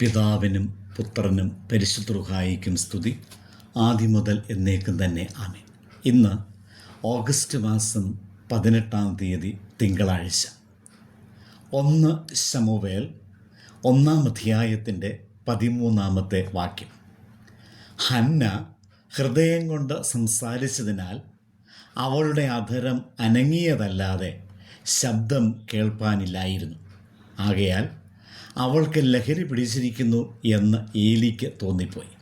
പിതാവിനും പുത്രനും പരിശുദ്ധുഹായിക്കും സ്തുതി. ആദ്യം മുതൽ എന്നേക്കും തന്നെ ആമേ ഇന്ന് ഓഗസ്റ്റ് മാസം പതിനെട്ടാം തീയതി തിങ്കളാഴ്ച. ഒന്ന് ശമുവേൽ ഒന്നാം അധ്യായത്തിന്റെ പതിമൂന്നാമത്തെ വാക്യം. ഹന്ന ഹൃദയം കൊണ്ട് സംസാരിച്ചതിനാൽ അവളുടെ അധരം അനങ്ങിയതല്ലാതെ ശബ്ദം കേൾപ്പാനില്ലായിരുന്നു. ആകയാൽ അവൾക്ക് ലഹരി പിടിച്ചിരിക്കുന്നു എന്ന് ഏലിക്ക് തോന്നിപ്പോയി.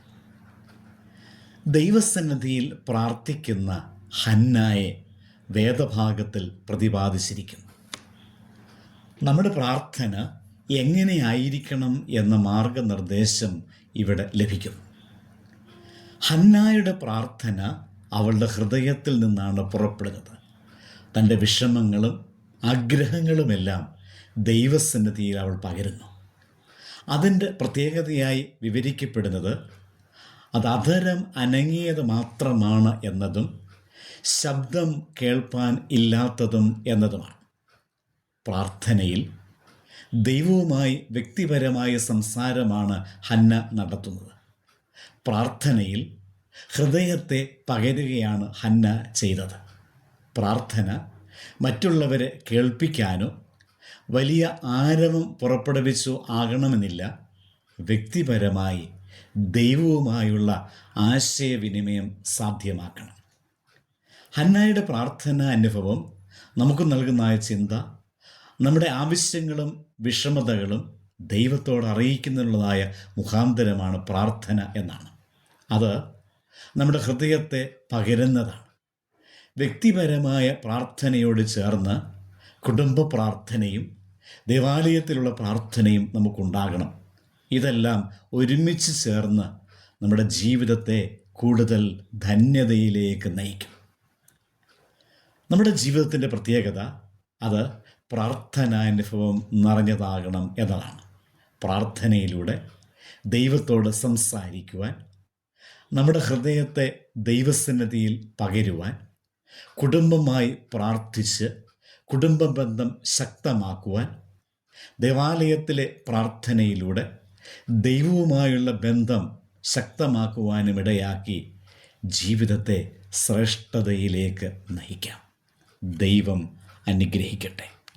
ദൈവസന്നിധിയിൽ പ്രാർത്ഥിക്കുന്ന ഹന്നായെ വേദഭാഗത്തിൽ പ്രതിപാദിച്ചിരിക്കുന്നു. നമ്മുടെ പ്രാർത്ഥന എങ്ങനെയായിരിക്കണം എന്ന മാർഗനിർദ്ദേശം ഇവിടെ ലഭിക്കുന്നു. ഹന്നായുടെ പ്രാർത്ഥന അവളുടെ ഹൃദയത്തിൽ നിന്നാണ് പുറപ്പെടുന്നത്. തന്റെ വിഷമങ്ങളും ആഗ്രഹങ്ങളുമെല്ലാം ദൈവസന്നിധിയിൽ അവൾ പകരുന്നു. അതിന്റെ പ്രത്യേകതയായി വിവരിക്കപ്പെടുന്നത് അത് അധരം അനങ്ങിയത് മാത്രമാണ് എന്നതും ശബ്ദം കേൾപ്പാൻ ഇല്ലാത്തതും എന്നതുമാണ്. പ്രാർത്ഥനയിൽ ദൈവവുമായി വ്യക്തിപരമായ സംസാരമാണ് ഹന്ന നടത്തുന്നത്. പ്രാർത്ഥനയിൽ ഹൃദയത്തെ പകരുകയാണ് ഹന്ന ചെയ്തത്. പ്രാർത്ഥന മറ്റുള്ളവരെ കേൾപ്പിക്കാനോ വലിയ ആരവം പുറപ്പെടുവിച്ചു ആകണമെന്നില്ല. വ്യക്തിപരമായി ദൈവവുമായുള്ള ആശയവിനിമയം സാധ്യമാക്കണം. ഹന്നായുടെ പ്രാർത്ഥന അനുഭവം നമുക്ക് നൽകുന്ന ചിന്ത നമ്മുടെ ആവശ്യങ്ങളും വിഷമതകളും ദൈവത്തോട് അറിയിക്കുന്നതിനുള്ളതായ മുഖാന്തരമാണ് പ്രാർത്ഥന എന്നാണ്. അത് നമ്മുടെ ഹൃദയത്തെ പകരുന്നതാണ്. വ്യക്തിപരമായ പ്രാർത്ഥനയോട് ചേർന്ന് കുടുംബ പ്രാർത്ഥനയും ദേവാലയത്തിലുള്ള പ്രാർത്ഥനയും നമുക്കുണ്ടാകണം. ഇതെല്ലാം ഒരുമിച്ച് ചേർന്ന് നമ്മുടെ ജീവിതത്തെ കൂടുതൽ ധന്യതയിലേക്ക് നയിക്കും. നമ്മുടെ ജീവിതത്തിന്റെ പ്രത്യേകത അത് പ്രാർത്ഥനാനുഭവം നിറഞ്ഞതാകണം എന്നതാണ്. പ്രാർത്ഥനയിലൂടെ ദൈവത്തോട് സംസാരിക്കുവാൻ നമ്മുടെ ഹൃദയത്തെ ദൈവസന്നിധിയിൽ പകരുവാൻ കുടുംബമായി പ്രാർത്ഥിച്ച് കുടുംബ ബന്ധം ശക്തമാക്കുവാൻ ദേവാലയത്തിലെ പ്രാർത്ഥനയിലൂടെ ദൈവവുമായുള്ള ബന്ധം ശക്തമാക്കുവാനും ഇടയാക്കി ജീവിതത്തെ ശ്രേഷ്ഠതയിലേക്ക് നയിക്കാം. ദൈവം അനുഗ്രഹിക്കട്ടെ.